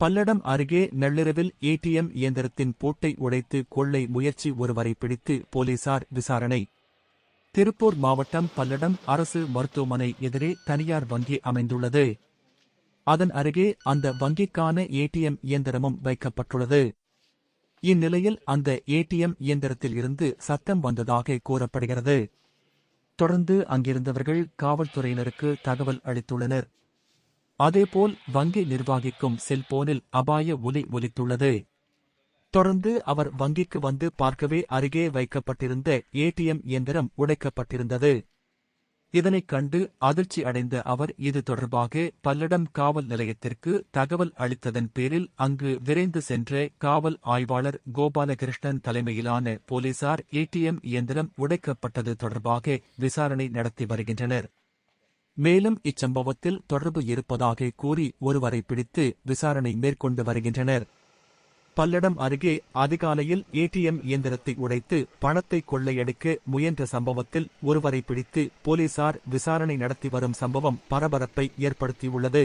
பல்லடம் அருகே நள்ளிரவில் ஏடிஎம் இயந்திரத்தின் பூட்டை உடைத்து கொள்ளை முயற்சி ஒருவரை பிடித்து போலீசார் விசாரணை. திருப்பூர் மாவட்டம் பல்லடம் அரசு மருத்துவமனை எதிரே தனியார் வங்கி அமைந்துள்ளது. அதன் அருகே அந்த வங்கிக்கான ஏடிஎம் இயந்திரமும் வைக்கப்பட்டுள்ளது. இந்நிலையில் அந்த ஏடிஎம் இயந்திரத்தில் இருந்து சத்தம் வந்ததாக கூறப்படுகிறது. தொடர்ந்து அங்கிருந்தவர்கள் காவல்துறையினருக்கு தகவல் அளித்துள்ளனர். அதேபோல் வங்கி நிர்வாகிக்கும் செல்போனில் அபாய ஒலி ஒலித்துள்ளது. தொடர்ந்து அவர் வங்கிக்கு வந்து பார்க்கவே அருகே வைக்கப்பட்டிருந்த ஏடிஎம் இயந்திரம் உடைக்கப்பட்டிருந்தது. இதனைக் கண்டு அதிர்ச்சி அடைந்த அவர் இது தொடர்பாக பல்லடம் காவல் நிலையத்திற்கு தகவல் அளித்ததன் பேரில் அங்கு விரைந்து சென்ற காவல் ஆய்வாளர் கோபாலகிருஷ்ணன் தலைமையிலான போலீசார் ஏடிஎம் இயந்திரம் உடைக்கப்பட்டது தொடர்பாக விசாரணை நடத்தி வருகின்றனர். மேலும் இச்சம்பவத்தில் தொடர்பு இருப்பதாக கூறி ஒருவரை பிடித்து விசாரணை மேற்கொண்டு வருகின்றனர். பல்லடம் அருகே அதிகாலையில் ஏடிஎம் இயந்திரத்தை உடைத்து பணத்தை கொள்ளையடிக்க முயன்ற சம்பவத்தில் ஒருவரை பிடித்து போலீசார் விசாரணை நடத்தி வரும் சம்பவம் பரபரப்பை ஏற்படுத்தியுள்ளது.